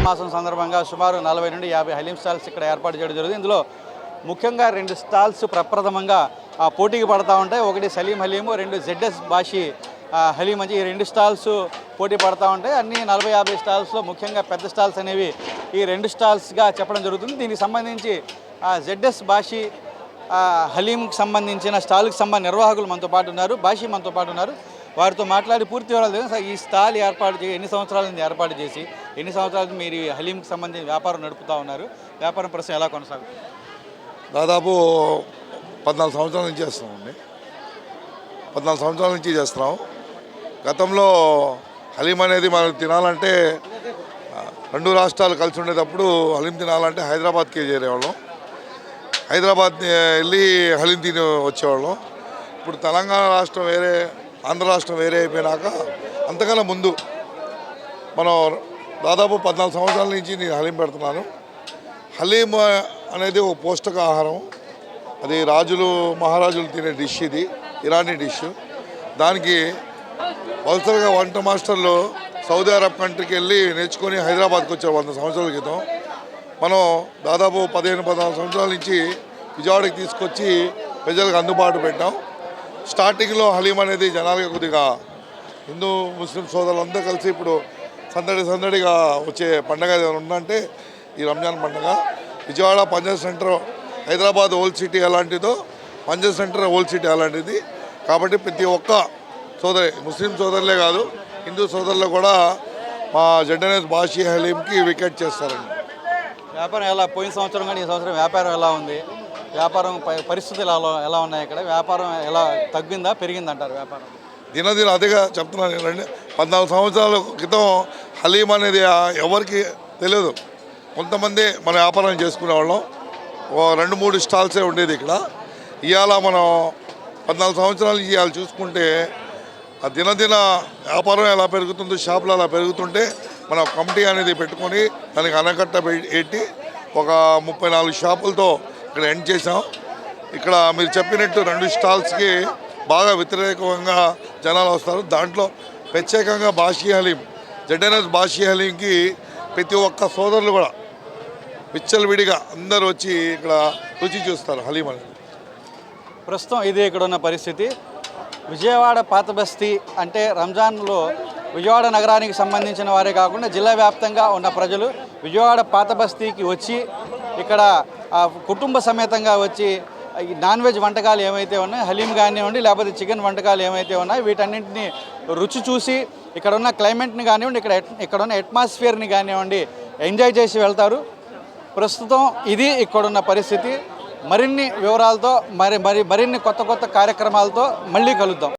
రంజాన్ మాసం సందర్భంగా సుమారు నలభై నుండి యాభై హలీం స్టాల్స్ ఇక్కడ ఏర్పాటు చేయడం జరుగుతుంది ఇందులో ముఖ్యంగా రెండు స్టాల్స్ ప్రప్రథమంగా పోటీకి పడతా ఉంటాయి. ఒకటి సలీం హలీము రెండు జెడ్ఎస్ బాషి హలీం అని ఈ రెండు స్టాల్స్ పోటీ పడతా ఉంటాయి. అన్ని నలభై యాభై స్టాల్స్లో ముఖ్యంగా పెద్ద స్టాల్స్ అనేవి ఈ రెండు స్టాల్స్గా చెప్పడం జరుగుతుంది. దీనికి సంబంధించి జెడ్ఎస్ బాషి హలీంకి సంబంధించిన స్టాల్కి సంబంధించిన నిర్వాహకులు మనతో పాటు ఉన్నారు. బాషి మనతో పాటు ఉన్నారు. వారితో మాట్లాడి పూర్తి వివరాలు సార్ ఈ స్టాల్ ఏర్పాటు చేసి ఎన్ని సంవత్సరాల నుంచి ఏర్పాటు చేసి ఎన్ని సంవత్సరాల మీరు ఈ హలీంకి సంబంధించిన వ్యాపారం నడుపుతూ ఉన్నారు? వ్యాపారం ప్రశ్న ఎలా కొనసాగుతుంది దాదాపు పద్నాలుగు సంవత్సరాల నుంచి చేస్తున్నామండి పద్నాలుగు సంవత్సరాల నుంచి చేస్తున్నాం. గతంలో హలీం అనేది మనం తినాలంటే రెండు రాష్ట్రాలు కలిసి ఉండేటప్పుడు హలీం తినాలంటే హైదరాబాద్కే చేరేవాళ్ళం. హైదరాబాద్ వెళ్ళి హలీం తిని వచ్చేవాళ్ళం. ఇప్పుడు తెలంగాణ రాష్ట్రం వేరే ఆంధ్ర రాష్ట్రం వేరే అయిపోయినాక అంతకన్నా ముందు మనం దాదాపు పద్నాలుగు సంవత్సరాల నుంచి నేను హలీం పెడుతున్నాను. హలీం అనేది ఒక పోషకాహారం. అది రాజులు మహారాజులు తినే డిష్ ఇది ఇరానీ డిష్. దానికి వలసలుగా వంట మాస్టర్లు సౌదీ అరబ్ కంట్రీకి వెళ్ళి నేర్చుకొని హైదరాబాద్కి వచ్చారు వంద సంవత్సరాల క్రితం. మనం దాదాపు పదిహేను పద్నాలుగు సంవత్సరాల నుంచి విజయవాడకి తీసుకొచ్చి ప్రజలకు అందుబాటు పెట్టాం. స్టార్టింగ్లో హలీం అనేది జనాలకి కొద్దిగా హిందూ ముస్లిం సోదరులందరూ కలిసి ఇప్పుడు సందడి సందడిగా వచ్చే పండగ ఏదైనా ఉందంటే ఈ రంజాన్ పండగ. Vijayawada Punjab centre Hyderabad old city ఎలాంటిదో పంజాబ్ సెంటర్ ఓల్డ్ సిటీ అలాంటిది. కాబట్టి ప్రతి ఒక్క సోదరి ముస్లిం సోదరులే కాదు హిందూ సోదరులు కూడా మా జడ్డనేస్ బాషీ హలీంకి వికెట్ చేస్తారండి. వ్యాపారం ఎలా? పోయిన సంవత్సరం కానీ ఈ సంవత్సరం వ్యాపారం ఎలా ఉంది? వ్యాపారం పరిస్థితులు ఎలా ఎలా ఉన్నాయి ఇక్కడ? వ్యాపారం ఎలా తగ్గిందా పెరిగిందంటారు వ్యాపారం? దినదిన అదిగా చెప్తున్నాను ఏంటంటే పద్నాలుగు సంవత్సరాల క్రితం హలీం అనేది ఎవరికి తెలియదు. కొంతమంది మన వ్యాపారం చేసుకునేవాళ్ళం ఓ రెండు మూడు స్టాల్సే ఉండేది ఇక్కడ. ఇవాళ మనం పద్నాలుగు సంవత్సరాలు ఇవాళ చూసుకుంటే ఆ దినదిన వ్యాపారం ఎలా పెరుగుతుందో షాపులు అలా పెరుగుతుంటే మనం కమిటీ అనేది పెట్టుకొని దానికి అనకట్ట పెట్టి ఒక ముప్పై నాలుగు షాపులతో ఇక్కడ ఎండ్ చేసాం ఇక్కడ మీరు చెప్పినట్టు రెండు స్టాల్స్కి బాగా వ్యతిరేకంగా జనాలు వస్తారు. దాంట్లో ప్రత్యేకంగా బాషీ హలీం జడ్ఎన్ఎస్ బాషీ హలీంకి ప్రతి ఒక్క సోదరులు కూడా విచ్చలవిడిగా అందరూ వచ్చి ఇక్కడ రుచి చూస్తారు హలీం అనేది. ప్రస్తుతం ఇది ఇక్కడ ఉన్న పరిస్థితి. విజయవాడ పాత బస్తీ అంటే రంజాన్లో విజయవాడ నగరానికి సంబంధించిన వారే కాకుండా జిల్లా వ్యాప్తంగా ఉన్న ప్రజలు విజయవాడ పాత బస్తీకి వచ్చి ఇక్కడ కుటుంబ సమేతంగా వచ్చి ఈ నాన్ వెజ్ వంటకాలు ఏమైతే ఉన్నాయో హలీం కానివ్వండి లేకపోతే చికెన్ వంటకాలు ఏమైతే ఉన్నాయో వీటన్నింటిని రుచి చూసి ఇక్కడ ఉన్న క్లైమేట్ని కానివ్వండి ఇక్కడ ఇక్కడ ఉన్న అట్మాస్ఫియర్ని కానివ్వండి ఎంజాయ్ చేసి వెళ్తారు. ప్రస్తుతం ఇది ఇక్కడున్న పరిస్థితి. మరిన్ని వివరాలతో మరి మరి మరిన్ని కొత్త కొత్త కార్యక్రమాలతో మళ్ళీ కలుద్దాం.